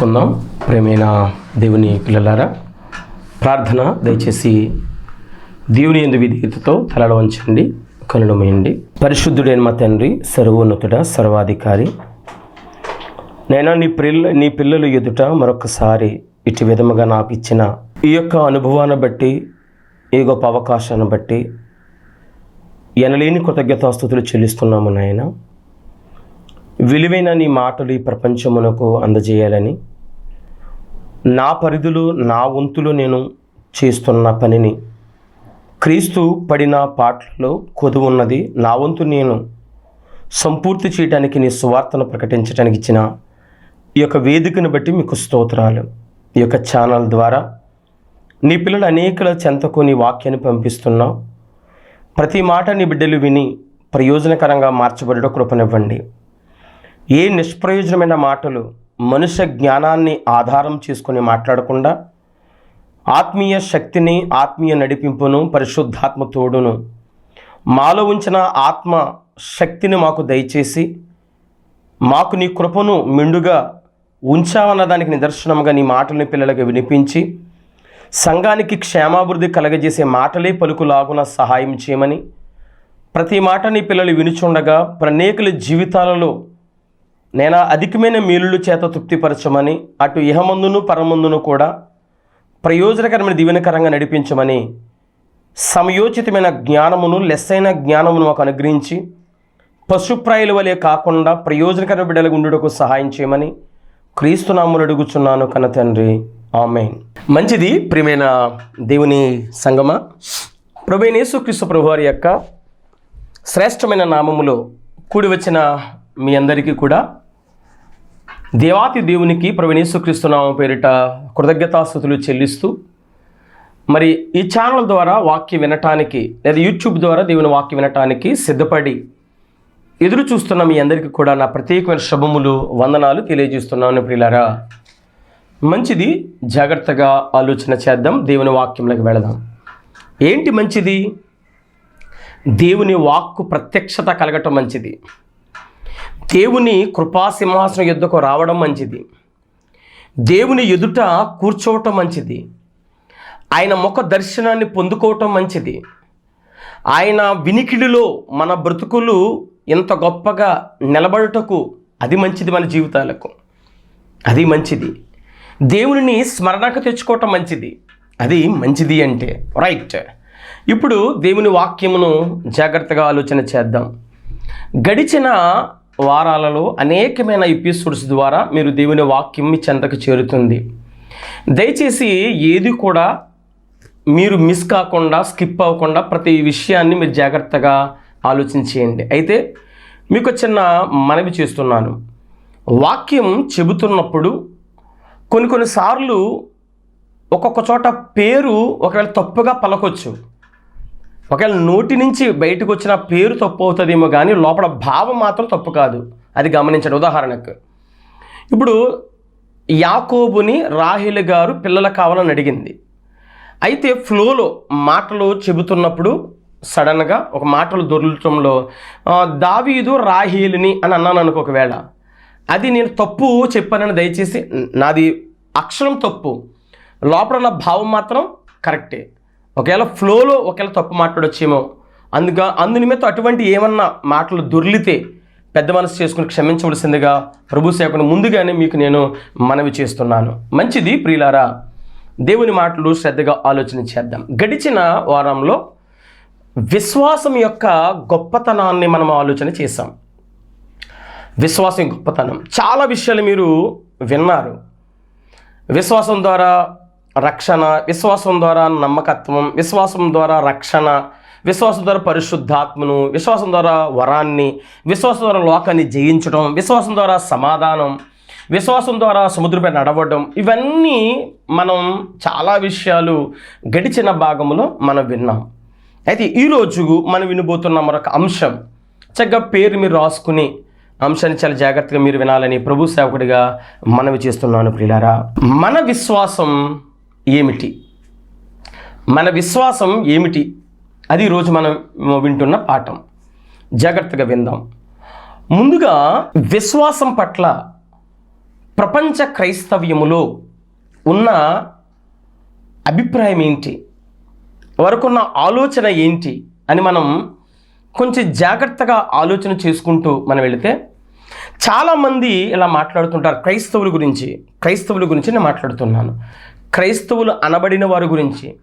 చేసుకుందాం. ప్రేమైన దేవుని పిల్లలారా ప్రార్థన దయచేసి దేవుని ఎందు విధేయతతో తలడ వంచండి కనులు పరిశుద్ధుడైన మా తండ్రి సర్వోన్నతుడ సర్వాధికారి నేను నీ పిల్ల నీ పిల్లలు ఎదుట మరొకసారి ఇటు విధముగా నాకు ఇచ్చిన ఈ యొక్క అనుభవాన్ని బట్టి ఈ గొప్ప అవకాశాన్ని బట్టి ఎనలేని కృతజ్ఞతాస్థుతులు చెల్లిస్తున్నాము నాయన. విలువైన నీ మాటలు ఈ ప్రపంచమునకు అందజేయాలని నా పరిధులు నా వంతులు నేను చేస్తున్న పనిని. క్రీస్తు పడిన పాటలలో కొదువున్నది నా వంతు నేను సంపూర్తి చేయడానికి నీ సువార్తను ప్రకటించడానికి ఇచ్చిన ఈ యొక్క వేదికను బట్టి మీకు స్తోత్రాలు. ఈ యొక్క ఛానల్ ద్వారా నీ పిల్లలు అనేకల చెంతకు నీ వాక్యాన్ని పంపిస్తున్నావు ప్రతి మాట నీ బిడ్డలు విని ప్రయోజనకరంగా మార్చబడడం కృపనివ్వండి. ఏ నిష్ప్రయోజనమైన మాటలు మనుష్య జ్ఞానాన్ని ఆధారం చేసుకుని మాట్లాడకుండా ఆత్మీయ శక్తిని ఆత్మీయ నడిపింపును పరిశుద్ధాత్మ తోడును మాలో ఉంచిన ఆత్మ శక్తిని మాకు దయచేసి మాకు నీ కృపను మెండుగా ఉంచావన్న దానికి నిదర్శనంగా నీ మాటల్ని పిల్లలకు వినిపించి సంఘానికి క్షేమాభివృద్ధి కలగజేసే మాటలే పలుకులాగున సహాయం చేయమని ప్రతి మాట నీ పిల్లలు వినుచుండగా ప్రనేకుల జీవితాలలో నేను అధికమైన మేలులు చేత తృప్తిపరచమని అటు ఇహమందును పరమందును కూడా ప్రయోజనకరమైన దీవెనకరంగా నడిపించమని సమయోచితమైన జ్ఞానమును లెస్సైన జ్ఞానమును మాకు అనుగ్రహించి పశుప్రాయుల వలె కాకుండా ప్రయోజనకరమైన బిడ్డలకు ఉండుటకు సహాయం చేయమని క్రీస్తునాములు అడుగుచున్నాను కన్న తండ్రి. ఆమె మంచిది ప్రియమైన దేవుని సంగమ? ప్రభునేసు క్రీస్తు ప్రభువారి యొక్క శ్రేష్టమైన నామములో కూడి వచ్చిన మీ అందరికీ కూడా దేవాతి దేవునికి ప్రవీణేశ్వక్రీస్తు నామం పేరిట కృతజ్ఞతాస్థుతులు చెల్లిస్తూ మరి ఈ ఛానల్ ద్వారా వాక్యం వినటానికి లేదా యూట్యూబ్ ద్వారా దేవుని వాక్యం వినటానికి సిద్ధపడి ఎదురు చూస్తున్న మీ అందరికీ కూడా నా ప్రత్యేకమైన శుభములు వందనాలు తెలియజేస్తున్నాను ప్రియులారా. మంచిది జాగ్రత్తగా ఆలోచన చేద్దాం దేవుని వాక్యంలోకి వెళదాం. ఏంటి మంచిది? దేవుని వాక్కు ప్రత్యక్షత కలగటం మంచిది. దేవుని కృపాసింహాసనం యుద్ధకు రావడం మంచిది. దేవుని ఎదుట కూర్చోవటం మంచిది. ఆయన ముఖ దర్శనాన్ని పొందుకోవటం మంచిది. ఆయన వినికిడిలో మన బ్రతుకులు ఎంత గొప్పగా నిలబడుటకు అది మంచిది మన జీవితాలకు. అది మంచిది. దేవునిని స్మరణకు తెచ్చుకోవటం మంచిది. అది మంచిది అంటే రైట్ ఇప్పుడు దేవుని వాక్యమును జాగ్రత్తగా ఆలోచన చేద్దాం. గడిచిన వారాలలో అనేకమైన ఎపిసోడ్స్ ద్వారా మీరు దేవుని వాక్యం మీ చెంతకు చేరుతుంది. దయచేసి ఏది కూడా మీరు మిస్ కాకుండా స్కిప్ అవ్వకుండా ప్రతి విషయాన్ని మీరు జాగ్రత్తగా ఆలోచించేయండి అయితే మీకు చిన్న మనవి చేస్తున్నాను. వాక్యం చెబుతున్నప్పుడు కొన్ని కొన్నిసార్లు ఒక్కొక్క చోట పేరు ఒకవేళ తప్పుగా పలకొచ్చు. ఒకవేళ నోటి నుంచి బయటకు వచ్చిన పేరు తప్పు అవుతుందేమో కానీ లోపల భావం మాత్రం తప్పు కాదు. అది గమనించండి. ఉదాహరణకు ఇప్పుడు యాకోబుని రాహిల్ గారు పిల్లలు కావాలని అడిగింది. అయితే ఫ్లోలో మాటలు చెబుతున్నప్పుడు సడన్గా ఒక మాటలు దొరలటంలో దావీదు రాహీలిని అని అన్నాను అనుకో ఒకవేళ. అది నేను తప్పు చెప్పానని దయచేసి నాది అక్షరం తప్పు. లోపల నా భావం మాత్రం కరెక్టే. ఒకవేళ ఫ్లోలో ఒకవేళ తప్పు మాట్లాడొచ్చేమో. అందుగా అందు నిమిత్తం అటువంటి ఏమన్నా మాటలు దొర్లితే పెద్ద మనసు చేసుకుని క్షమించవలసిందిగా ప్రభు సేవకుని ముందుగానే మీకు నేను మనవి చేస్తున్నాను. మంచిది ప్రియులారా దేవుని మాటలు శ్రద్ధగా ఆలోచన చేద్దాం. గడిచిన వారంలో విశ్వాసం యొక్క గొప్పతనాన్ని మనం ఆలోచన చేశాం. విశ్వాసం గొప్పతనం. చాలా విషయాలు మీరు విన్నారు. విశ్వాసం ద్వారా రక్షణ విశ్వాసం ద్వారా నమ్మకత్వం విశ్వాసం ద్వారా రక్షణ విశ్వాసం ద్వారా పరిశుద్ధాత్మను విశ్వాసం ద్వారా వరాన్ని విశ్వాసం ద్వారా లోకాన్ని జయించడం విశ్వాసం ద్వారా సమాధానం విశ్వాసం ద్వారా సముద్రంపై నడవడం ఇవన్నీ మనం చాలా విషయాలు గడిచిన భాగంలో మనం విన్నాం. అయితే ఈరోజు మనం వినబోతున్న మరొక అంశం చక్కగా పేరు మీరు రాసుకుని అంశాన్ని చాలా జాగ్రత్తగా మీరు వినాలని ప్రభు సేవకుడిగా మనవి చేస్తున్నాను ప్రియులారా. మన విశ్వాసం ఏమిటి? మన విశ్వాసం ఏమిటి? అది ఈరోజు మనం వింటున్న పాఠం. జాగ్రత్తగా విందాం. ముందుగా విశ్వాసం పట్ల ప్రపంచ క్రైస్తవ్యములో ఉన్న అభిప్రాయం ఏంటి? వరకున్న ఆలోచన ఏంటి? అని మనం కొంచెం జాగ్రత్తగా ఆలోచన చేసుకుంటూ మనం వెళితే చాలామంది ఇలా మాట్లాడుతుంటారు. క్రైస్తవుల గురించి క్రైస్తవుల గురించి నేను మాట్లాడుతున్నాను. క్రైస్తవులు అనబడిన వారి గురించి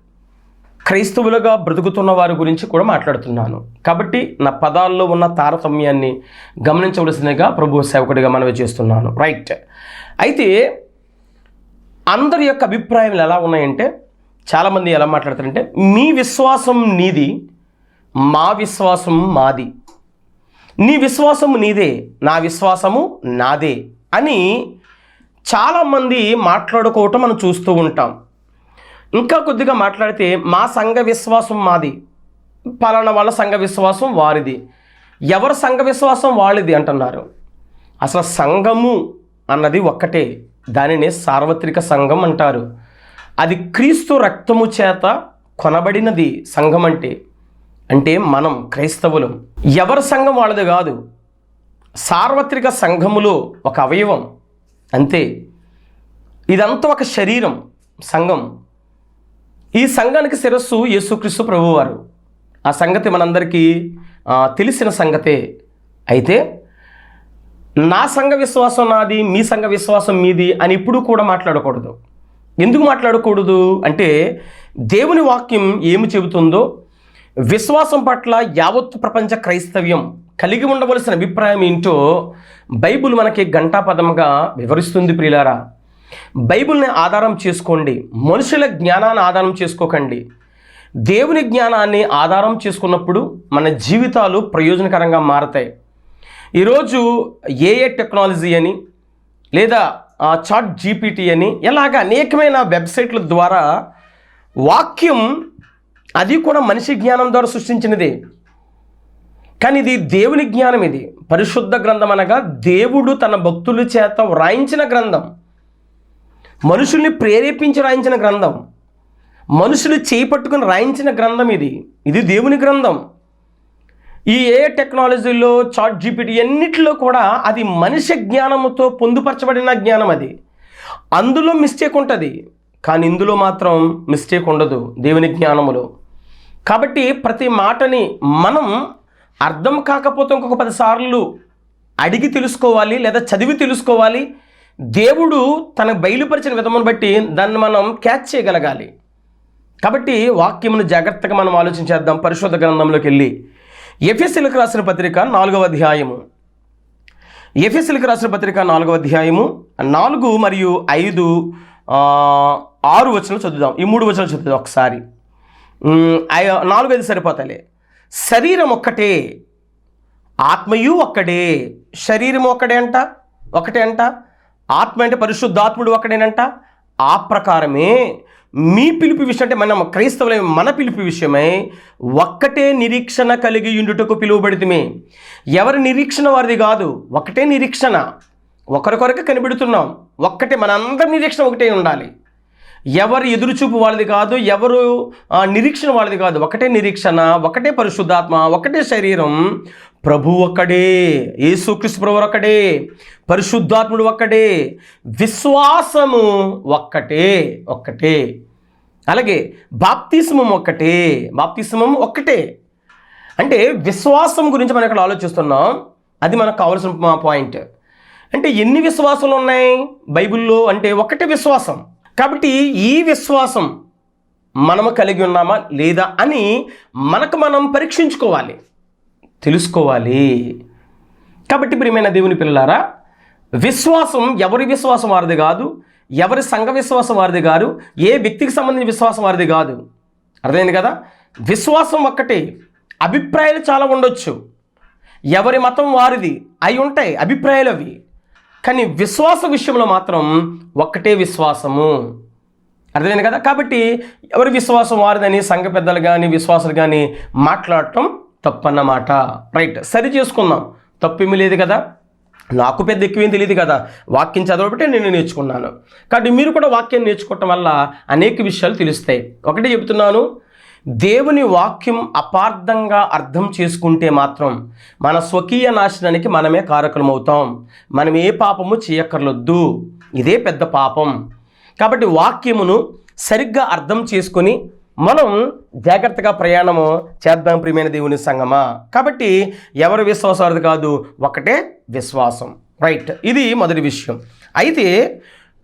క్రైస్తవులుగా బ్రతుకుతున్న వారి గురించి కూడా మాట్లాడుతున్నాను. కాబట్టి నా పదాల్లో ఉన్న తారతమ్యాన్ని గమనించవలసిందిగా ప్రభు సేవకుడిగా మనవి చేస్తున్నాను. రైట్. అయితే అందరి యొక్క అభిప్రాయాలు ఎలా ఉన్నాయంటే చాలామంది ఎలా మాట్లాడతారంటే మీ విశ్వాసం నీది మా విశ్వాసం మాది. నీ విశ్వాసము నీదే నా విశ్వాసము నాదే అని చాలామంది మాట్లాడుకోవటం మనం చూస్తూ ఉంటాం. ఇంకా కొద్దిగా మాట్లాడితే మా సంఘ విశ్వాసం మాది. పలానా వాళ్ళ సంఘ విశ్వాసం వారిది. ఎవరి సంఘ విశ్వాసం వాళ్ళది అంటున్నారు. అసలు సంఘము అన్నది ఒక్కటే. దానిని సార్వత్రిక సంఘం అంటారు. అది క్రీస్తు రక్తము చేత కొనబడినది సంఘం అంటే అంటే మనం క్రైస్తవులం. ఎవరి సంఘం వాళ్ళది కాదు. సార్వత్రిక సంఘములో ఒక అవయవం. అంతే. ఇదంతా ఒక శరీరం సంఘం. ఈ సంఘానికి శిరస్సు యేసుక్రీస్తు ప్రభువారు. ఆ సంగతి మనందరికీ తెలిసిన సంగతే. అయితే నా సంఘ విశ్వాసం నాది మీ సంఘ విశ్వాసం మీది అని ఇప్పుడు కూడా మాట్లాడకూడదు. ఎందుకు మాట్లాడకూడదు? అంటే దేవుని వాక్యం ఏమి చెబుతుందో విశ్వాసం పట్ల యావత్ ప్రపంచ క్రైస్తవ్యం. కలిగి ఉండవలసిన అభిప్రాయం ఏంటో బైబిల్ మనకి గంటాపదముగా వివరిస్తుంది ప్రియులారా. బైబిల్ని ఆధారం చేసుకోండి మనుషుల జ్ఞానాన్ని ఆధారం చేసుకోకండి. దేవుని జ్ఞానాన్ని ఆధారం చేసుకున్నప్పుడు మన జీవితాలు ప్రయోజనకరంగా మారతాయి. ఈరోజు ఏఏ టెక్నాలజీ అని లేదా చాట్ జీపీటీ అని ఇలాగ అనేకమైన వెబ్సైట్ల ద్వారా వాక్యం అది కూడా మనిషి జ్ఞానం ద్వారా సృష్టించినదే. కానీ ఇది దేవుని జ్ఞానం ఇది. పరిశుద్ధ గ్రంథం అనగా దేవుడు తన భక్తుల చేత వ్రాయించిన గ్రంథం. మనుషుల్ని ప్రేరేపించి రాయించిన గ్రంథం. మనుషులు చేపట్టుకుని రాయించిన గ్రంథం ఇది. ఇది దేవుని గ్రంథం. ఈ ఏ టెక్నాలజీలో చాట్ జీపీటీ అన్నిటిలో కూడా అది మనిషి జ్ఞానముతో పొందుపరచబడిన జ్ఞానం అది. అందులో మిస్టేక్ ఉంటుంది. కానీ ఇందులో మాత్రం మిస్టేక్ ఉండదు దేవుని జ్ఞానములో. కాబట్టి ప్రతి మాటని మనం అర్థం కాకపోతే ఇంకొక పదిసార్లు అడిగి తెలుసుకోవాలి లేదా చదివి తెలుసుకోవాలి. దేవుడు తన బయలుపరిచిన విధమును బట్టి దాన్ని మనం క్యాచ్ చేయగలగాలి. కాబట్టి వాక్యమును జాగ్రత్తగా మనం ఆలోచించేద్దాం పరిశోధ గ్రంథంలోకి వెళ్ళి. ఎఫ్ఎస్సీలకు రాసిన పత్రిక నాలుగవ అధ్యాయము. ఎఫ్ఎస్సీలకు రాసిన పత్రిక నాలుగవ అధ్యాయము నాలుగు మరియు ఐదు ఆరు వచనాలు చదువుదాం. ఈ మూడు వచనాలు చదువుదాం ఒకసారి. నాలుగు ఐదు సరిపోతాయి శరీరం ఒక్కటే ఆత్మయు ఒక్కడే. శరీరం ఒక్కడే అంట ఒకటే అంట ఆత్మ అంటే పరిశుద్ధాత్ముడు ఒక్కడేనంట. ఆ ప్రకారమే మీ పిలుపు విషయం అంటే మనం క్రైస్తవుల మన పిలుపు విషయమై ఒక్కటే నిరీక్షణ కలిగి ఉండుటకు పిలువబడితమే. ఎవరి నిరీక్షణ వారిది కాదు ఒకటే నిరీక్షణ. ఒకరికొరకు కనిపెడుతున్నాం. ఒక్కటే మనందరి నిరీక్షణ ఒకటే ఉండాలి. ఎవరు ఎదురుచూపు వాళ్ళది కాదు ఎవరు ఆ, నిరీక్షణ వాళ్ళది కాదు. ఒకటే నిరీక్షణ ఒకటే పరిశుద్ధాత్మ ఒకటే శరీరం. ప్రభు ఒక్కడే యేసుక్రీస్తు ప్రభు ఒక్కడే పరిశుద్ధాత్ముడు ఒక్కడే విశ్వాసము ఒక్కటే ఒక్కటే. అలాగే బాప్తిస్మం ఒక్కటే బాప్తిస్మం ఒక్కటే. అంటే విశ్వాసం గురించి మనం ఇక్కడ ఆలోచిస్తున్నాం. అది మనకు కావాల్సిన మా పాయింట్. అంటే ఎన్ని విశ్వాసాలు ఉన్నాయి? బైబిల్లో అంటే ఒకటే విశ్వాసం. కాబట్టి ఈ విశ్వాసం మనము కలిగి ఉన్నామా లేదా అని మనకు మనం పరీక్షించుకోవాలి. తెలుసుకోవాలి. కాబట్టి ప్రియమైన దేవుని పిల్లలారా విశ్వాసం ఎవరి విశ్వాసం వారిది కాదు ఎవరి సంఘ విశ్వాసం వారిది కాదు ఏ వ్యక్తికి సంబంధించిన విశ్వాసం వారిది కాదు. అర్థమైంది కదా? విశ్వాసం ఒక్కటే అభిప్రాయాలు చాలా ఉండొచ్చు. ఎవరి మతం వారిది అయి ఉంటాయి అభిప్రాయాలు అవి. కానీ విశ్వాస విషయంలో మాత్రం ఒక్కటే విశ్వాసము. అర్థమైంది కదా? కాబట్టి ఎవరి విశ్వాసం వారిదని సంఘ పెద్దలు కానీ విశ్వాసాలు కానీ మాట్లాడటం తప్పన్నమాట. రైట్ సరి చేసుకుందాం. తప్పేమీ లేదు కదా? నాకు పెద్ద ఎక్కువేం తెలియదు కదా? వాక్యం చదవబట్టే నేను నేర్చుకున్నాను. కాబట్టి మీరు కూడా వాక్యం నేర్చుకోవటం వల్ల అనేక విషయాలు తెలుస్తాయి. ఒకటే చెప్తున్నాను దేవుని వాక్యం అపార్థంగా అర్థం చేసుకుంటే మాత్రం మన స్వకీయ నాశనానికి మనమే కారకులమవుతాం. మనం ఏ పాపము చేయక్కర్లొద్దు. ఇదే పెద్ద పాపం. కాబట్టి వాక్యమును సరిగ్గా అర్థం చేసుకొని మనం జాగ్రత్తగా ప్రయాణము చేద్దాం ప్రియమైన దేవుని సంగమా. కాబట్టి ఎవరు విశ్వాసార్థి కాదు ఒకటే విశ్వాసం. రైట్. ఇది మొదటి విషయం. అయితే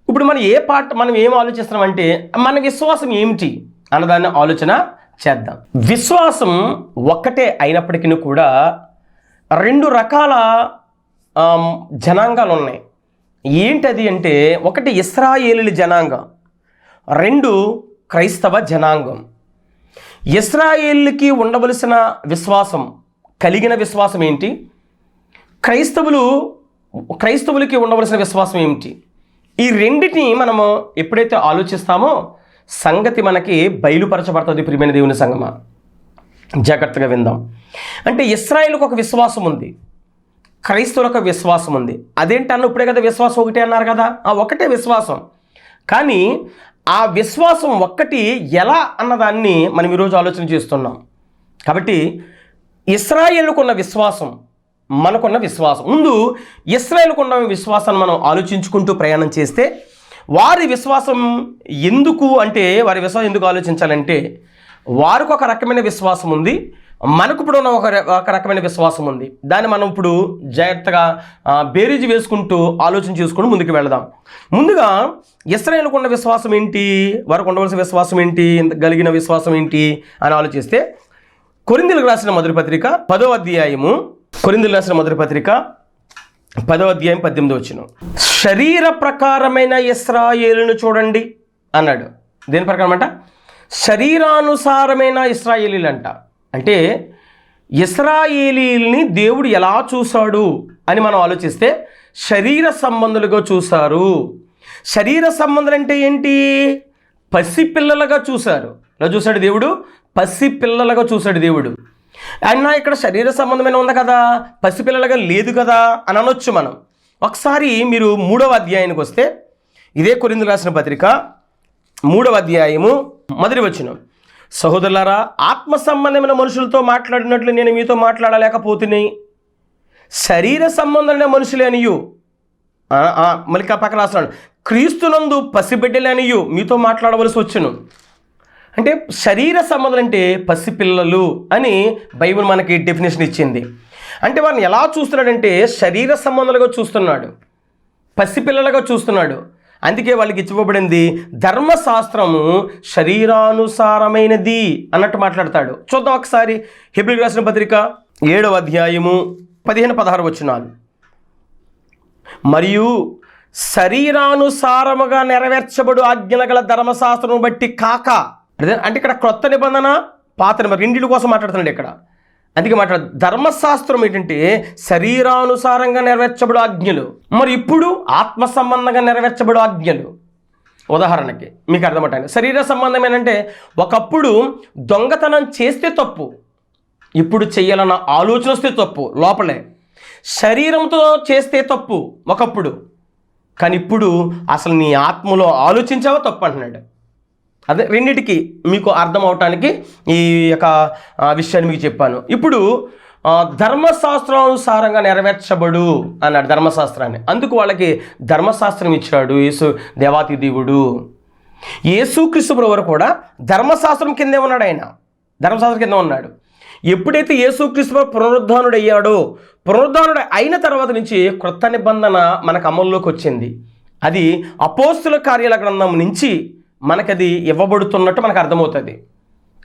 ఇప్పుడు మనం ఏ పాట మనం ఏం ఆలోచిస్తున్నామంటే మన విశ్వాసం ఏమిటి అన్నదాన్ని ఆలోచన చేద్దాం. విశ్వాసం ఒక్కటే అయినప్పటికీ కూడా రెండు రకాల జనాంగాలు ఉన్నాయి ఏంటది అంటే ఒకటి ఇస్రాయేలీల జనాంగం రెండు క్రైస్తవ జనాంగం. ఇస్రాయేళ్ళకి ఉండవలసిన విశ్వాసం కలిగిన విశ్వాసం ఏంటి? క్రైస్తవులు క్రైస్తవులకి ఉండవలసిన విశ్వాసం ఏమిటి? ఈ రెండిటిని మనము ఎప్పుడైతే ఆలోచిస్తామో సంగతి మనకి బయలుపరచబడుతుంది ప్రియమైన దేవుని సంగమ. జాగ్రత్తగా విందాం. అంటే ఇస్రాయిల్కు ఒక విశ్వాసం ఉంది. క్రైస్తవులకు ఒక విశ్వాసం ఉంది. అదేంటి అన్న ఇప్పుడే కదా విశ్వాసం ఒకటే అన్నారు కదా? ఆ ఒకటే విశ్వాసం. కానీ ఆ విశ్వాసం ఒక్కటి ఎలా అన్నదాన్ని మనం ఈరోజు ఆలోచన చేస్తున్నాం. కాబట్టి ఇస్రాయేల్కు ఉన్న విశ్వాసం మనకున్న విశ్వాసం. ముందు ఇస్రాయేల్కు ఉన్న విశ్వాసాన్ని మనం ఆలోచించుకుంటూ ప్రయాణం చేస్తే వారి విశ్వాసం ఎందుకు అంటే వారి విశ్వాసం ఎందుకు ఆలోచించాలంటే వారికి ఒక రకమైన విశ్వాసం ఉంది మనకు ఇప్పుడు ఉన్న ఒక ఒక రకమైన విశ్వాసం ఉంది. దాన్ని మనం ఇప్పుడు జాగ్రత్తగా బేరీజు వేసుకుంటూ ఆలోచన చేసుకుని ముందుకు వెళదాం. ముందుగా ఇస్రాయేల్కు ఉన్న విశ్వాసం ఏంటి? వారికి ఉండవలసిన విశ్వాసం ఏంటి? కలిగిన విశ్వాసం ఏంటి? అని ఆలోచిస్తే కొరిందులకు రాసిన మొదటి పత్రిక పదో అధ్యాయము కొరిందులు రాసిన మొదటి పత్రిక పదో అధ్యాయం పద్దెనిమిది వచ్చిన శరీర ప్రకారమైన ఇస్రాయేలును చూడండి అన్నాడు. దేని ప్రకారం అంట శరీరానుసారమైన ఇస్రాయేలీలు అంట అంటే ఇస్రాయేలీల్ని దేవుడు ఎలా చూశాడు అని మనం ఆలోచిస్తే శరీర సంబంధులుగా చూశారు. శరీర సంబంధులు అంటే ఏంటి? పసిపిల్లలుగా చూశారు. ఎలా చూశాడు దేవుడు? పసిపిల్లలుగా చూశాడు దేవుడు. అయినా ఇక్కడ శరీర సంబంధమైన ఉంది కదా? పసిపిల్లలుగా లేదు కదా అని అనొచ్చు మనం. ఒకసారి మీరు మూడవ అధ్యాయానికి వస్తే ఇదే కొరిందులు రాసిన పత్రిక మూడవ అధ్యాయము మొదటి వచనం. సహోదరులారా ఆత్మ సంబంధమైన మనుషులతో మాట్లాడినట్లు నేను మీతో మాట్లాడలేకపోతున్నాయి శరీర సంబంధమైన మనుషులేనియు ఆ, మళ్ళీ పక్కన రాస్తున్నాడు. క్రీస్తునందు పసిబిడ్డలేనియు మీతో మాట్లాడవలసి వచ్చును. అంటే శరీర సంబంధం అంటే పసిపిల్లలు అని బైబిల్ మనకి డెఫినేషన్ ఇచ్చింది. అంటే వారిని ఎలా చూస్తున్నాడంటే శరీర సంబంధాలుగా చూస్తున్నాడు పసిపిల్లలుగా చూస్తున్నాడు. అందుకే వాళ్ళకి ఇచ్చివ్వబడింది ధర్మశాస్త్రము శరీరానుసారమైనది అన్నట్టు మాట్లాడతాడు. చూద్దాం ఒకసారి హిబ్రిల్ రాసిన పత్రిక ఏడవ అధ్యాయము పదిహేను పదహారు వచ్చినాలు మరియు శరీరానుసారముగా నెరవేర్చబడు ఆజ్ఞల గల ధర్మశాస్త్రం బట్టి కాక అంటే ఇక్కడ క్రొత్త నిబంధన పాత నిబంధన రెండింటి కోసం మాట్లాడుతున్నాడు ఇక్కడ. అందుకే మాట ధర్మశాస్త్రం ఏంటంటే శరీరానుసారంగా నెరవేర్చబడు ఆజ్ఞలు మరి ఇప్పుడు ఆత్మ సంబంధంగా నెరవేర్చబడు ఆజ్ఞలు. ఉదాహరణకి మీకు అర్థమవుతాయి శరీర సంబంధం ఏంటంటే ఒకప్పుడు దొంగతనం చేస్తే తప్పు ఇప్పుడు చెయ్యాలన్న ఆలోచన వస్తే తప్పు లోపలే. శరీరంతో చేస్తే తప్పు ఒకప్పుడు. కానీ ఇప్పుడు అసలు నీ ఆత్మలో ఆలోచించావో తప్పు అంటున్నాడు. అదే రెండిటికి మీకు అర్థం అవటానికి ఈ యొక్క విషయాన్ని మీకు చెప్పాను. ఇప్పుడు ధర్మశాస్త్రానుసారంగా నెరవేర్చబడు అన్నాడు ధర్మశాస్త్రాన్ని. అందుకు వాళ్ళకి ధర్మశాస్త్రం ఇచ్చాడు యేసు దేవాతి దేవుడు. యేసుక్రీస్తు వారు కూడా ధర్మశాస్త్రం కిందే ఉన్నాడు ఆయన. ధర్మశాస్త్రం కింద ఉన్నాడు. ఎప్పుడైతే యేసుక్రీస్తు ప్రభు పునరుద్ధానుడు అయ్యాడో పునరుద్ధానుడు అయిన తర్వాత నుంచి క్రొత్త నిబంధన మనకు అమల్లోకి వచ్చింది. అది అపోస్తుల కార్యాల గ్రంథం నుంచి మనకది ఇవ్వబడుతున్నట్టు మనకు అర్థమవుతుంది.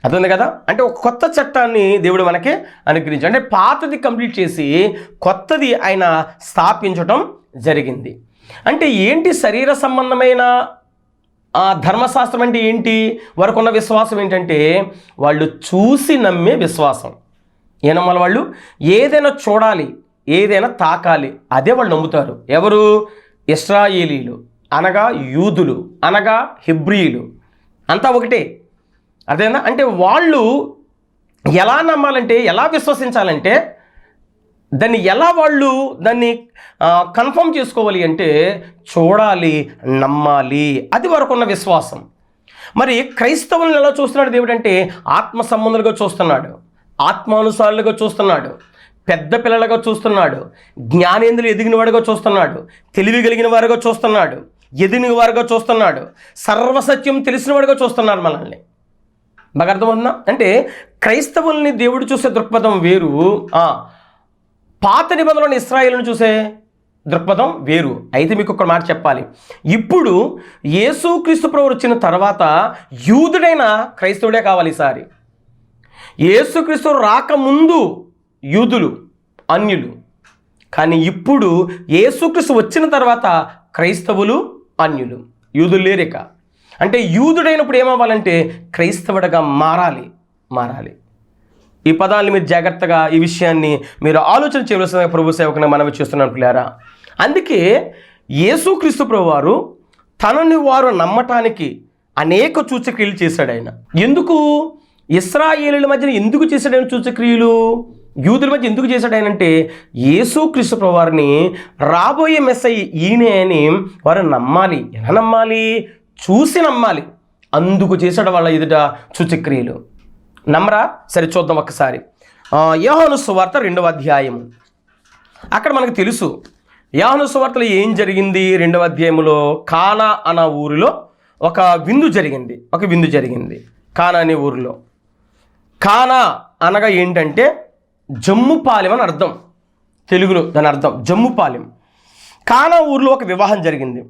అర్థమైంది కదా? అంటే ఒక కొత్త చట్టాన్ని దేవుడు మనకి అనుగ్రహించి అంటే పాతది కంప్లీట్ చేసి కొత్తది ఆయన స్థాపించటం జరిగింది. అంటే ఏంటి శరీర సంబంధమైన ఆ ధర్మశాస్త్రం అంటే ఏంటి? వారికి ఉన్న విశ్వాసం ఏంటంటే వాళ్ళు చూసి నమ్మే విశ్వాసం. ఏ నమ్మాలి వాళ్ళు? ఏదైనా చూడాలి ఏదైనా తాకాలి అదే వాళ్ళు నమ్ముతారు. ఎవరు? ఇస్రాయేలీలు. అనగా యూదులు అనగా హిబ్రియులు. అంతా ఒకటే. అదేనా అంటే వాళ్ళు ఎలా నమ్మాలంటే ఎలా విశ్వసించాలంటే దాన్ని ఎలా వాళ్ళు దాన్ని కన్ఫర్మ్ చేసుకోవాలి అంటే చూడాలి నమ్మాలి. అది వరకు ఉన్న విశ్వాసం. మరి క్రైస్తవులను ఎలా చూస్తున్నాడు దేవుడు అంటే ఆత్మ సంబంధులుగా చూస్తున్నాడు. ఆత్మానుసారులుగా చూస్తున్నాడు. పెద్ద పిల్లలుగా చూస్తున్నాడు. జ్ఞానేంద్రులు ఎదిగిన వాడుగా చూస్తున్నాడు. తెలివి కలిగిన వారుగా చూస్తున్నాడు. ఎదిని వారుగా చూస్తున్నాడు. సర్వసత్యం తెలిసినవాడుగా చూస్తున్నాడు మనల్ని. బాగా అర్థమవుతుందా? అంటే క్రైస్తవుల్ని దేవుడు చూసే దృక్పథం వేరు. పాత నిబంధనలను ఇస్రాయేల్ను చూసే దృక్పథం వేరు. అయితే మీకు ఒక మాట చెప్పాలి. ఇప్పుడు యేసు క్రీస్తు ప్రభు వచ్చిన తర్వాత యూదుడైన క్రైస్తవుడే కావాలి ఈసారి. యేసుక్రీస్తు రాకముందు యూదులు అన్యులు. కానీ ఇప్పుడు యేసుక్రీస్తు వచ్చిన తర్వాత క్రైస్తవులు అన్యులు యూదులు లేరిక అంటే యూదుడైనప్పుడు ఏమవ్వాలంటే క్రైస్తవుడిగా మారాలి మారాలి. ఈ పదాన్ని మీరు జాగ్రత్తగా ఈ విషయాన్ని మీరు ఆలోచన చేయవలసిన ప్రభు సేవకుని మనవి చేస్తున్నాను పిల్లారా అందుకే యేసుక్రీస్తు ప్రభు వారు తనని వారు నమ్మటానికి అనేక సూచక్రియలు చేశాడు ఆయన. ఎందుకు? ఇస్రాయేలుల మధ్యన ఎందుకు చేశాడు ఆయన సూచక్రియలు? యూదుల మధ్య ఎందుకు చేశాడు ఆయన అంటే యేసుక్రీస్తు ప్రభు వారిని రాబోయే మెస్సై ఈయనే అని వారు నమ్మాలి. ఎలా నమ్మాలి? చూసి నమ్మాలి. అందుకు చేశాడు వాళ్ళ ఎదుట సూచక్రియలు. నమ్మరా? సరే చూద్దాం ఒక్కసారి. యోహను సువార్త రెండవ అధ్యాయము అక్కడ మనకు తెలుసు యోహను సువార్తలో ఏం జరిగింది? రెండవ అధ్యాయములో కానా అన్న ఊరిలో ఒక విందు జరిగింది. ఒక విందు జరిగింది. కానా అనే ఊరిలో. కానా అనగా ఏంటంటే జమ్ముపాలెం అని అర్థం. తెలుగులో దాని అర్థం జమ్ముపాలెం. కానా ఊర్లో ఒక వివాహం జరిగింది.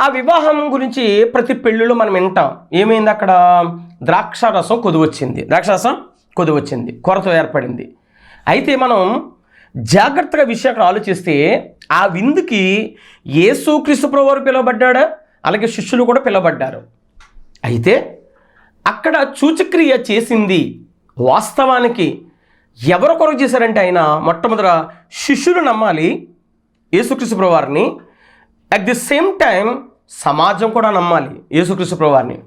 ఆ వివాహం గురించి ప్రతి పెళ్ళిలో మనం వింటాం. ఏమైంది అక్కడ? ద్రాక్షారసం కొదువచ్చింది ద్రాక్షారసం కొదువచ్చింది కొరత ఏర్పడింది. అయితే మనం జాగ్రత్తగా విషయం అక్కడ ఆలోచిస్తే ఆ విందుకి యేసుక్రీస్తు ప్రభు వారు పిలువబడ్డాడా? అలాగే శిష్యులు కూడా పిలువబడ్డారు. అయితే అక్కడ సూచక్రియ చేసింది వాస్తవానికి ఎవరు కొరకు చేశారంటే ఆయన? మొట్టమొదట శిష్యులు నమ్మాలి యేసుక్రీస్తు ప్రభువారిని. అట్ ది సేమ్ టైం సమాజం కూడా నమ్మాలి యేసుక్రీస్తు ప్రభువారిని.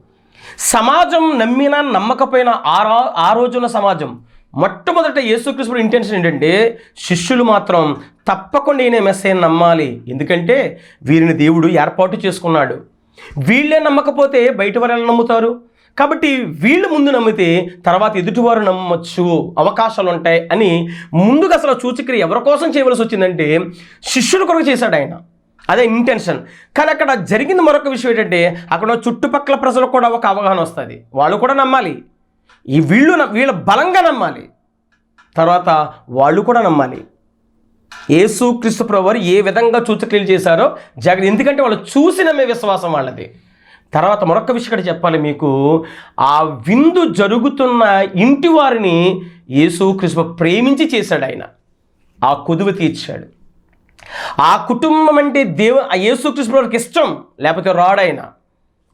సమాజం నమ్మినా నమ్మకపోయినా ఆ ఆ రోజున సమాజం. మొట్టమొదట యేసుక్రీస్తు ఇంటెన్షన్ ఏంటంటే శిష్యులు మాత్రం తప్పకుండా ఈయన మెస్సేజ్ నమ్మాలి. ఎందుకంటే వీరిని దేవుడు ఏర్పాటు చేసుకున్నాడు. వీళ్ళే నమ్మకపోతే బయట వారు ఎలా నమ్ముతారు? కాబట్టి వీళ్ళు ముందు నమ్మితే తర్వాత ఎదుటివారు నమ్మచ్చు అవకాశాలు ఉంటాయి అని ముందుగా అసలు సూచక్రియ ఎవరి కోసం చేయవలసి వచ్చిందంటే శిష్యుల కొరకు చేశాడు ఆయన. అదే ఇంటెన్షన్ కానీ అక్కడ జరిగింది మరొక విషయం ఏంటంటే అక్కడ చుట్టుపక్కల ప్రజలకు కూడా ఒక అవగాహన వస్తుంది. వాళ్ళు కూడా నమ్మాలి. ఈ వీళ్ళు వీళ్ళు బలంగా నమ్మాలి. తర్వాత వాళ్ళు కూడా నమ్మాలి. యేసు క్రీస్తు ఏ విధంగా సూచక్రియలు చేశారో జాగ్రత్త ఎందుకంటే వాళ్ళు చూసి నమ్మే విశ్వాసం వాళ్ళది. తర్వాత మరొక విషయం ఇక్కడ చెప్పాలి మీకు. ఆ విందు జరుగుతున్న ఇంటి వారిని యేసు కృష్ణ ప్రేమించి చేశాడు ఆయన. ఆ కొదువ తీర్చాడు. ఆ కుటుంబం అంటే దేవు ఆ యేసుక్రీస్తు వారికి ఇష్టం లేకపోతే రాడైనా.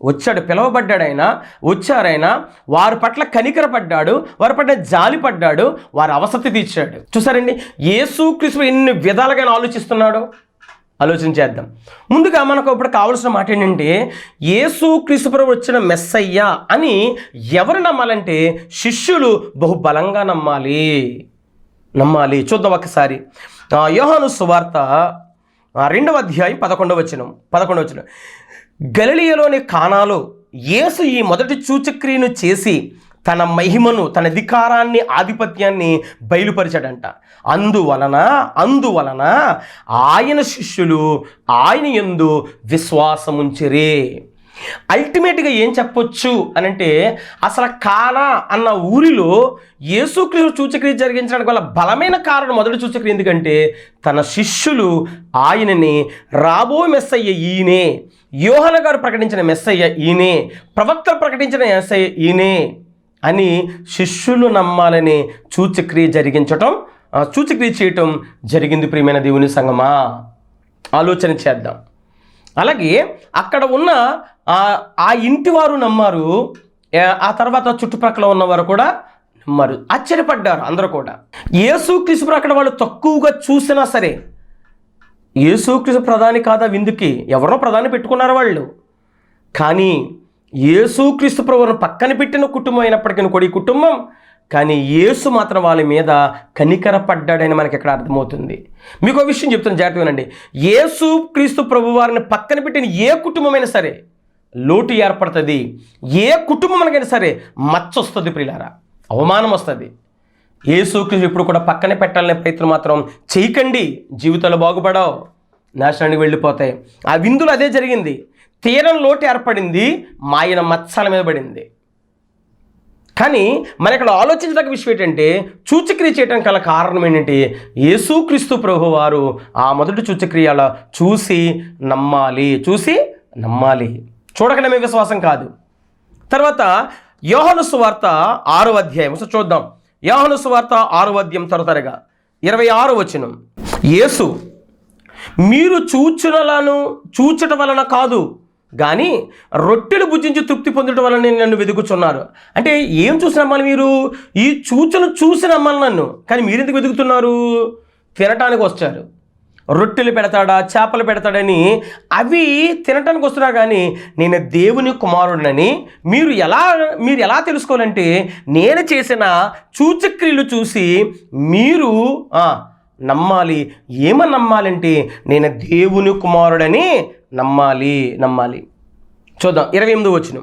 వచ్చాడు పిలవబడ్డాడు ఆయన వచ్చారైనా వారి పట్ల కనికరపడ్డాడు వారి పట్ల జాలి పడ్డాడు వారి అవసతి తీర్చాడు. చూసారండి? యేసుక్రీస్తు ఎన్ని విధాలుగా ఆలోచిస్తున్నాడు? ఆలోచన చేద్దాం ముందుగా మనకు ఇప్పుడు కావాల్సిన మాట ఏంటంటే యేసు క్రీస్తుప్రభు వచ్చిన మెస్సయ్య అని ఎవరు నమ్మాలంటే శిష్యులు బహుబలంగా నమ్మాలి. నమ్మాలి. చూద్దాం ఒకసారి. యోహాను సువార్త రెండవ అధ్యాయం పదకొండవ వచనం. పదకొండవ వచనం. గలిలియలోని కానాలో యేసు ఈ మొదటి సూచక్రియను చేసి తన మహిమను తన అధికారాన్ని ఆధిపత్యాన్ని బయలుపరిచాడంట. అందువలన అందువలన ఆయన శిష్యులు ఆయన ఎందు విశ్వాసముంచిరే. అల్టిమేట్గా ఏం చెప్పొచ్చు అని అంటే అసలు కానా అన్న ఊరిలో యేసుక్రీస్తు సూచక్రియ జరిగించడానికి వల్ల బలమైన కారణం మొదటి సూచక్రియ ఎందుకంటే తన శిష్యులు ఆయనని రాబో మెస్సయ్య ఈయనే యోహన గారు ప్రకటించిన మెస్సయ్య ఈయనే ప్రవక్తలు ప్రకటించిన మెస్సయ్య ఈయనే. అని శిష్యులు నమ్మాలని సూచక్రియ జరిగించటం సూచక్రియ చేయటం జరిగింది ప్రియమైన దేవుని సంగమా? ఆలోచన చేద్దాం. అలాగే అక్కడ ఉన్న ఆ- ఇంటి వారు నమ్మారు ఆ తర్వాత చుట్టుపక్కల ఉన్నవారు కూడా నమ్మారు. ఆశ్చర్యపడ్డారు అందరూ కూడా. యేసుక్రీస్తు అక్కడ వాళ్ళు తక్కువగా చూసినా సరే యేసుక్రీస్తు ప్రధాని కాదా విందుకి? ఎవరో ప్రధాని పెట్టుకున్నారు వాళ్ళు. కానీ యేసుక్రీస్తు ప్రభువును పక్కన పెట్టిన కుటుంబం అయినప్పటికీ కూడా ఈ కుటుంబం కానీ యేసు మాత్రం వాళ్ళ మీద కనికరపడ్డాడని మనకి ఇక్కడ అర్థమవుతుంది. మీకు ఒక విషయం చెప్తాను జాగ్రత్త వినండి. యేసు క్రీస్తు ప్రభు వారిని పక్కన పెట్టిన ఏ కుటుంబమైనా సరే లోటు ఏర్పడుతుంది. ఏ కుటుంబం మనకైనా సరే మచ్చ వస్తుంది ప్రియులారా. అవమానం వస్తుంది. యేసుక్రీస్తు ఇప్పుడు కూడా పక్కన పెట్టాలనే ప్రయత్నం మాత్రం చేయకండి. జీవితాలు బాగుపడవు. నాశనానికి వెళ్ళిపోతాయి. ఆ విందులో అదే జరిగింది. తీరం లోటు ఏర్పడింది మాయన మచ్చల మీద పడింది. కానీ మన ఇక్కడ ఆలోచించదగ్గ విషయం ఏంటంటే సూచక్రియ చేయడం గల కారణం ఏంటంటే యేసుక్రీస్తు ప్రభు వారు ఆ మొదటి సూచక్రియల చూసి నమ్మాలి చూసి నమ్మాలి. చూడక విశ్వాసం కాదు. తర్వాత యోహను సువార్త ఆరో అధ్యాయం సో చూద్దాం. యోహను సువార్త ఆరో అధ్యాయం తరతరగా ఇరవై ఆరు వచనం. యేసు మీరు చూచునలను చూచట వలన కాదు కానీ రొట్టెలు భుజించి తృప్తి పొందడం వలన నేను నన్ను వెతుకుచున్నారు. అంటే ఏం చూసి నమ్మాలి మీరు? ఈ చూచను చూసి నమ్మాలి నన్ను. కానీ మీరు ఎందుకు వెతుకుతున్నారు? తినటానికి వచ్చారు. రొట్టెలు పెడతాడా? చేపలు పెడతాడని అవి తినటానికి వస్తున్నా కానీ నేను దేవుని కుమారుడినని మీరు ఎలా మీరు ఎలా తెలుసుకోవాలంటే నేను చేసిన సూచక్రియలు చూసి మీరు నమ్మాలి. ఏమని నమ్మాలంటే నేను దేవుని కుమారుడని నమ్మాలి నమ్మాలి. చూద్దాం ఇరవై ఎనిమిది వచ్చిన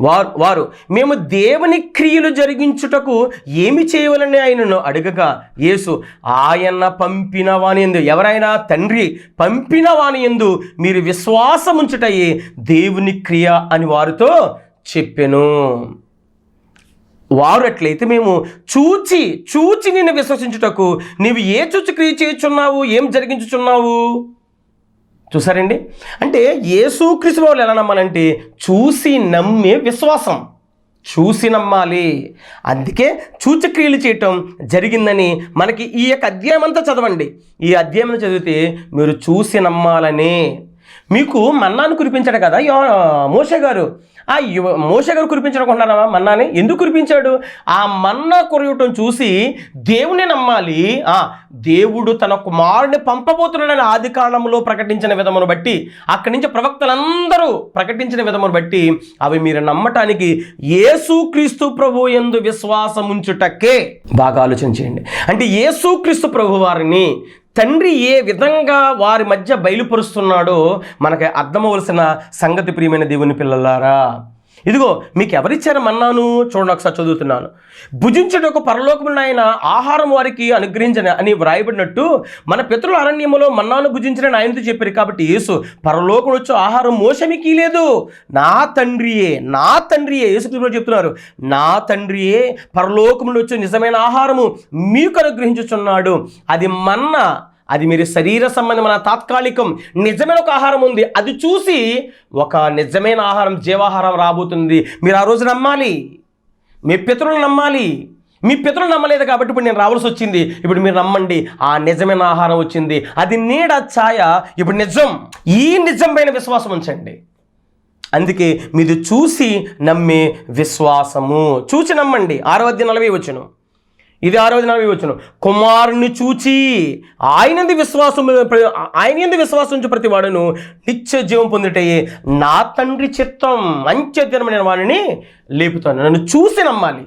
వారు వారు మేము దేవుని క్రియలు జరిగించుటకు ఏమి చేయవలని ఆయనను అడగగా యేసు ఆయన పంపిన వాని ఎందు ఎవరైనా తండ్రి పంపిన వాని ఎందు మీరు విశ్వాసముంచుటయే దేవుని క్రియ అని వారితో చెప్పెను. వారు అట్లయితే మేము చూచి చూచి నిన్ను విశ్వసించుటకు నీవు ఏ చూచి క్రియ చేయుచున్నావు ఏం జరిగించుచున్నావు? చూసారండి? అంటే యేసుక్రీస్తు వాళ్ళు ఎలా నమ్మాలంటే చూసి నమ్మే విశ్వాసం. చూసి నమ్మాలి. అందుకే సూచక్రియలు చేయటం జరిగిందని మనకి ఈ యొక్క అధ్యాయం అంతా చదవండి. ఈ అధ్యాయం చదివితే మీరు చూసి నమ్మాలని. మీకు మన్నాను కురిపించాడు కదా యో మోషే గారు. ఆ యువ- మోషే గారు కురిపించనుకుంటున్నారా మన్నాని? ఎందుకు కురిపించాడు? ఆ మన్నా కురవటం చూసి దేవుని నమ్మాలి. ఆ దేవుడు తన కుమారుని పంపబోతున్నాడని ఆది కాలంలో ప్రకటించిన విధమును బట్టి అక్కడి నుంచి ప్రవక్తలందరూ ప్రకటించిన విధమును బట్టి అవి మీరు నమ్మటానికి యేసుక్రీస్తు ప్రభు ఎందు విశ్వాసం బాగా బాగా ఆలోచించేయండి అంటే యేసుక్రీస్తు ప్రభు వారిని తండ్రి ఏ విధంగా వారి మధ్య బయలుపరుస్తున్నాడో మనకి అర్థమవలసిన సంగతి ప్రియమైన దేవుని పిల్లలారా. ఇదిగో మీకు ఎవరిచ్చారు మన్నాను? చూడండి ఒకసారి చదువుతున్నాను. భుజించుటకు పరలోకమునైన ఆహారం వారికి అనుగ్రహించని అని వ్రాయబడినట్టు మన పితరుల అరణ్యములో మన్నాను భుజించిన ఆయనతో చెప్పారు? కాబట్టి యేసు పరలోకం వచ్చే ఆహారం మోసమికి లేదు. నా తండ్రియే నా తండ్రియే యేసు చెప్తున్నారు. నా తండ్రియే పరలోకములో వచ్చే నిజమైన ఆహారము మీకు అనుగ్రహించుచున్నాడు. అది మన్నా అది మీరు శరీర సంబంధమైన తాత్కాలికం నిజమైన ఒక ఆహారం ఉంది. అది చూసి ఒక నిజమైన ఆహారం జీవాహారం రాబోతుంది. మీరు ఆ రోజు నమ్మాలి. మీ పితరులు నమ్మాలి. మీ పితరులు నమ్మలేదు కాబట్టి ఇప్పుడు నేను రావాల్సి వచ్చింది. ఇప్పుడు మీరు నమ్మండి ఆ నిజమైన ఆహారం వచ్చింది. అది నీడ ఛాయ ఇప్పుడు నిజం. ఈ నిజంపైన విశ్వాసం ఉంచండి. అందుకే మీది చూసి నమ్మే విశ్వాసము. చూసి నమ్మండి. ఆరో నలభై వచ్చును ఇది ఆ రోజున వచ్చిన వచ్చును కుమారుని చూచి ఆయనంది విశ్వాసం ఆయన ఎందు విశ్వాసం ఉంచు ప్రతి వాడును నిత్య జీవం పొందుటయ్యే నా తండ్రి చిత్తం మంచి అధ్యయనమైన వాడిని లేపుతాను. నన్ను చూసి నమ్మాలి.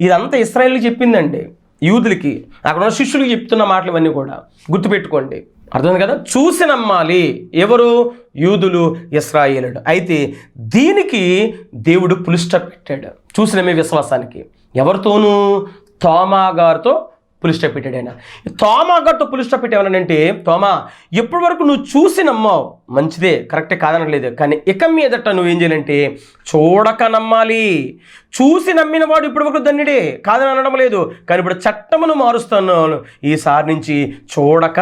ఇదంతా ఇస్రాయేల్కి చెప్పిందండి. యూదులకి అక్కడ ఉన్న శిష్యులకి చెప్తున్న మాటలు ఇవన్నీ కూడా. గుర్తుపెట్టుకోండి. అర్థమైంది కదా? చూసి నమ్మాలి. ఎవరు? యూదులు ఇస్రాయేలుడు. అయితే దీనికి దేవుడు పులిష్ట పెట్టాడు. చూసి నమ్మే విశ్వాసానికి. ఎవరితోనూ తోమా గారితో పులిస్టప్ పెట్టాడు ఆయన తోమా గారితో పులిస్టప్ పెట్టేవనంటే తోమా ఎప్పటి వరకు నువ్వు చూసి నమ్మావు? మంచిదే కరెక్టే కాదనట్లేదు. కానీ ఇక మీదట నువ్వేం చేయాలంటే చూడక నమ్మాలి. చూసి నమ్మిన వాడు ఇప్పటి వరకు ధన్యుడే. కాదని అనడం లేదు. కానీ ఇప్పుడు చట్టమును మారుస్తాను. ఈసారి నుంచి చూడక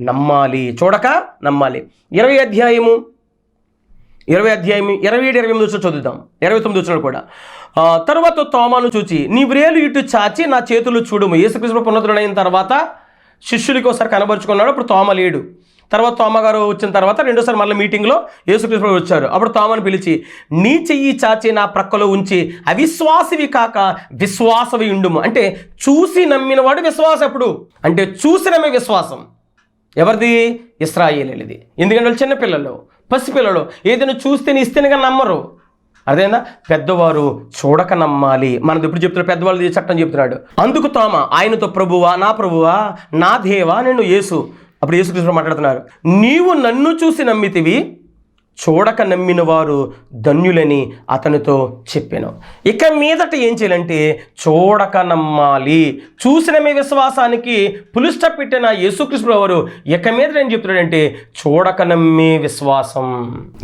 నమ్మాలి. చూడక నమ్మాలి. ఇరవై అధ్యాయము ఇరవై అధ్యాయం ఇరవై ఏడు ఇరవై ఎనిమిది వచ్చిన చదువుదాం. ఇరవై తొమ్మిది వచ్చిన కూడా. తర్వాత తోమాను చూచి నీ వ్రేలు ఇటు చాచి నా చేతులు చూడుము. యేసుకృష్ణ పునరుడైన తర్వాత శిష్యులకి ఒకసారి కనబరుచుకున్నాడు. అప్పుడు తోమ లేడు. తర్వాత తోమగారు వచ్చిన తర్వాత రెండోసారి మళ్ళీ మీటింగ్లో యేసుకృష్ణ వచ్చారు. అప్పుడు తోమను పిలిచి నీ చెయ్యి చాచి నా ప్రక్కలో ఉంచి అవిశ్వాసవి కాక విశ్వాసవి ఉండుము. అంటే చూసి నమ్మినవాడు విశ్వాసప్పుడు అంటే చూసి నమ్మే విశ్వాసం. ఎవరిది? ఇస్రాయేలీలది. ఎందుకంటే వాళ్ళు చిన్నపిల్లలు పసిపిల్లలు. ఏదైనా చూస్తేనే ఇస్తేనే కానీ నమ్మరు. అదేనా పెద్దవారు చూడక నమ్మాలి. మనది ఇప్పుడు చెప్తున్నారు పెద్దవాళ్ళు చట్టం చెప్తున్నాడు. అందుకు తోమ ఆయనతో ప్రభువా నా ప్రభువా నా దేవా నేను యేసు. అప్పుడు యేసుకృష్ణ మాట్లాడుతున్నారు. నీవు నన్ను చూసి నమ్మితివి చూడక నమ్మిన వారు ధన్యులని అతనితో చెప్పాను. ఇక మీదట ఏం చేయాలంటే చూడక నమ్మాలి. చూసిన మీ విశ్వాసానికి పులిస్ట పెట్టిన యేసుకృష్ణ వారు ఇక మీద ఏం చెప్తున్నాడంటే చూడక నమ్మే విశ్వాసం.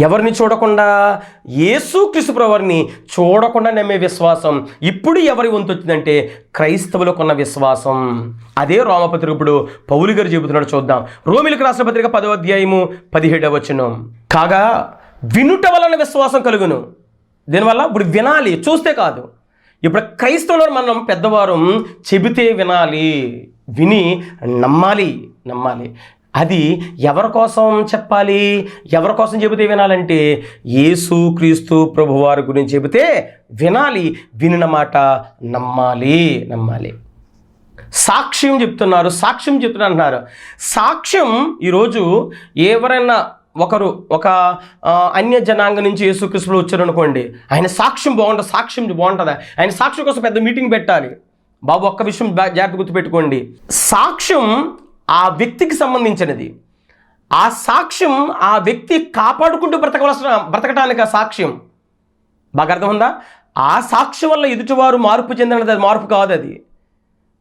ఎవరిని చూడకుండా? యేసుక్రీస్తు వారిని చూడకుండా నమ్మే విశ్వాసం. ఇప్పుడు ఎవరి వంతు వచ్చిందంటే క్రైస్తవులకు ఉన్న విశ్వాసం. అదే రోమపత్రిక ఇప్పుడు పౌలు గారు చెబుతున్నాడు చూద్దాం. రోమిలకు రాష్ట్ర పత్రిక పదో అధ్యాయము పదిహేడవ వచనం. కాగా వినుట వలన విశ్వాసం కలుగును. దీనివల్ల ఇప్పుడు వినాలి చూస్తే కాదు. ఇప్పుడు క్రైస్తవులు మనం పెద్దవారు చెబితే వినాలి విని నమ్మాలి నమ్మాలి. అది ఎవరి కోసం చెప్పాలి? ఎవరి కోసం చెబితే వినాలంటే యేసు క్రీస్తు ప్రభువారి గురించి చెబితే వినాలి వినిన మాట నమ్మాలి నమ్మాలి. సాక్ష్యం చెప్తున్నారు సాక్ష్యం చెప్తున్నారు సాక్ష్యం ఈరోజు ఎవరైనా ఒకరు ఒక అన్య జనాంగం నుంచి యేసుక్రీస్తులు వచ్చారు అనుకోండి ఆయన సాక్ష్యం బాగుంటుంది సాక్ష్యం బాగుంటుందా? ఆయన సాక్ష్యం కోసం పెద్ద మీటింగ్ పెట్టాలి. బాబు ఒక్క విషయం జాగ్రత్త గుర్తుపెట్టుకోండి. సాక్ష్యం ఆ వ్యక్తికి సంబంధించినది. ఆ సాక్ష్యం ఆ వ్యక్తి కాపాడుకుంటూ బ్రతకవలసిన బ్రతకటానికి ఆ సాక్ష్యం. బాగా అర్థం ఉందా? ఆ సాక్ష్యం వల్ల ఎదుటివారు మార్పు చెందినది అది మార్పు కాదు అది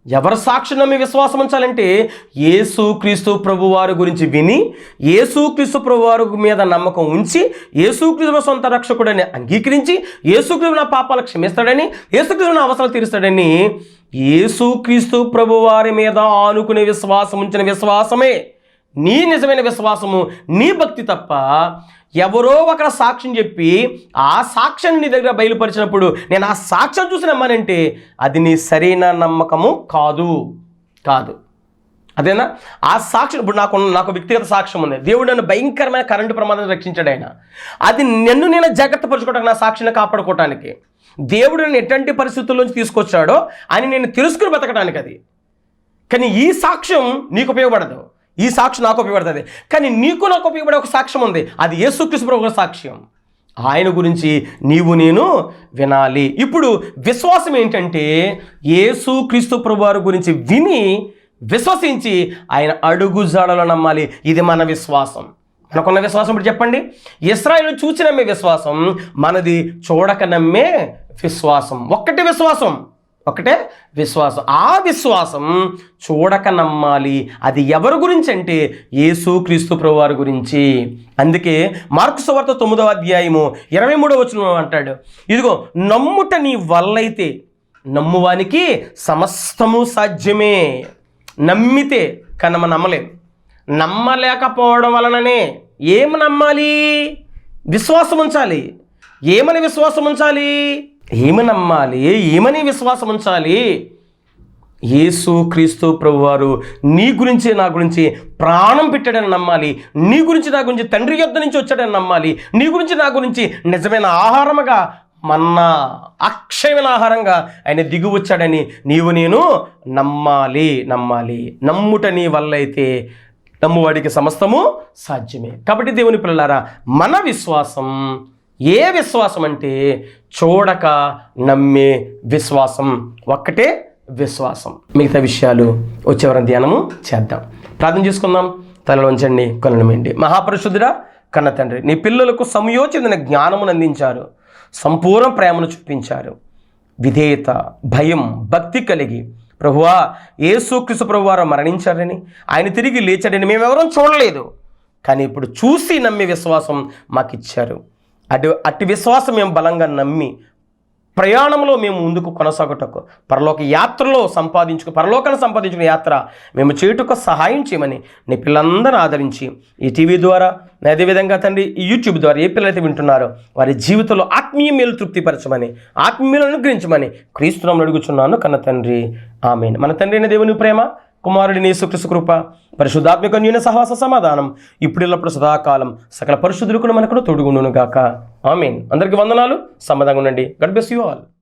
ఎవరు సాక్షి నమ్మి విశ్వాసం ఉంచాలంటే యేసు క్రీస్తు ప్రభు వారి గురించి విని యేసు క్రీస్తు ప్రభు వారి మీద నమ్మకం ఉంచి యేసు క్రీస్తు సొంత రక్షకుడని అంగీకరించి యేసు క్రీస్తు నా పాపాలు క్షమిస్తాడని యేసు క్రీస్తు నా అవసరాలు తీరుస్తాడని యేసు క్రీస్తు ప్రభు వారి మీద ఆనుకునే విశ్వాసం ఉంచిన విశ్వాసమే. నీ నిజమైన విశ్వాసము నీ భక్తి తప్ప ఎవరో ఒకరి సాక్ష్యం చెప్పి ఆ సాక్ష్యాన్ని నీ దగ్గర బయలుపరిచినప్పుడు నేను ఆ సాక్ష్యం చూసి నమ్మానంటే అది నీ సరైన నమ్మకము కాదు. కాదు. అదేనా? ఆ సాక్ష్యం ఇప్పుడు నాకు నాకు వ్యక్తిగత సాక్ష్యం ఉంది. దేవుడు నన్ను భయంకరమైన కరెంటు ప్రమాదం రక్షించాడు ఆయన. అది నన్ను నేను జాగ్రత్త పరచుకోవడానికి నా సాక్షిని కాపాడుకోవటానికి దేవుడు నన్ను ఎటువంటి పరిస్థితుల్లోంచి తీసుకొచ్చాడో అని నేను తెలుసుకుని బతకడానికి అది. కానీ ఈ సాక్ష్యం నీకు ఉపయోగపడదు. ఈ సాక్షి నాకు ఉపయోగపడుతుంది కానీ నీకు నాకు ఉపయోగపడే ఒక సాక్ష్యం ఉంది. అది యేసుక్రీస్తు ప్రభు సాక్ష్యం. ఆయన గురించి నీవు నేను వినాలి. ఇప్పుడు విశ్వాసం ఏంటంటే యేసు క్రీస్తు ప్రభు వారి గురించి విని విశ్వసించి ఆయన అడుగు జాడలో నమ్మాలి. ఇది మన విశ్వాసం. మనకున్న విశ్వాసం ఇప్పుడు చెప్పండి. ఇస్రాయిల్ చూసి నమ్మే విశ్వాసం మనది చూడక నమ్మే విశ్వాసం. ఒక్కటి విశ్వాసం. ఒకటే విశ్వాసం. ఆ విశ్వాసం చూడక నమ్మాలి. అది ఎవరి గురించి అంటే యేసు క్రీస్తు ప్రభువారి గురించి. అందుకే మార్కు సువార్త తొమ్మిదవ అధ్యాయము ఇరవై మూడవ వచనం అంటాడు. ఇదిగో నమ్ముట నీ వల్లైతే నమ్మువానికి సమస్తము సాధ్యమే. నమ్మితే కానీ మనం నమ్మలేం. నమ్మలేకపోవడం వలననే ఏం నమ్మాలి? విశ్వాసం ఉంచాలి. ఏమని విశ్వాసం ఉంచాలి? ఏమి నమ్మాలి ఏమని విశ్వాసం ఉంచాలి. యేసు క్రీస్తు ప్రభువారు నీ గురించి నా గురించి ప్రాణం పెట్టాడని నమ్మాలి నీ గురించి నా గురించి తండ్రి యొద్ద నుంచి వచ్చాడని నమ్మాలి నీ గురించి నా గురించి నిజమైన ఆహారముగా మన్నా అక్షయమైన ఆహారంగా ఆయన దిగు వచ్చాడని నీవు నేను నమ్మాలి నమ్మాలి. నమ్ముట నీ వల్ల అయితే నమ్మువాడికి సమస్తము సాధ్యమే. కాబట్టి దేవుని పిల్లలారా మన విశ్వాసం ఏ విశ్వాసం అంటే చూడక నమ్మే విశ్వాసం. ఒక్కటే విశ్వాసం. మిగతా విషయాలు వచ్చేవరం ధ్యానము చేద్దాం. ప్రార్థన చేసుకుందాం. తలలో ఉంచండి కొనడమేంటి మహాపరిశుద్ధుడా కన్న తండ్రి నీ పిల్లలకు సమయోచిత జ్ఞానమును అందించారు. సంపూర్ణ ప్రేమను చూపించారు. విధేయత భయం భక్తి కలిగి ప్రభువా యేసుక్రీస్తు ప్రభువారు మరణించారని ఆయన తిరిగి లేచాడని మేమెవరం చూడలేదు. కానీ ఇప్పుడు చూసి నమ్మే విశ్వాసం మాకు ఇచ్చారు అటు అట్టి విశ్వాసం మేము బలంగా నమ్మి ప్రయాణంలో మేము ముందుకు కొనసాగుటకు పరలోక యాత్రలో సంపాదించుకు పరలోకాన్ని సంపాదించుకునే యాత్ర మేము చేయుటకు సహాయం చేయమని నీ పిల్లలందరూ ఆదరించి ఈ టీవీ ద్వారా అదేవిధంగా తండ్రి ఈ యూట్యూబ్ ద్వారా ఏ పిల్లలైతే వింటున్నారో వారి జీవితంలో ఆత్మీయ మేలు తృప్తిపరచమని ఆత్మీయులను అనుగ్రహించమని క్రీస్తునామని అడుగుచున్నాను కన్న తండ్రి. ఆమె మన తండ్రి అయిన దేవుని ప్రేమ కుమారుడిని యేసుక్రీస్తు కృప పరిశుద్ధాత్మిక న్యూన సహవాస సమాధానం ఇప్పుడిల్లప్పుడు సదాకాలం సకల పరిశుద్ధులకు మనకు తోడుగుండును గాక ఆమెన్. అందరికీ వందనాలు. సమాధానం ఉండండి. God bless you all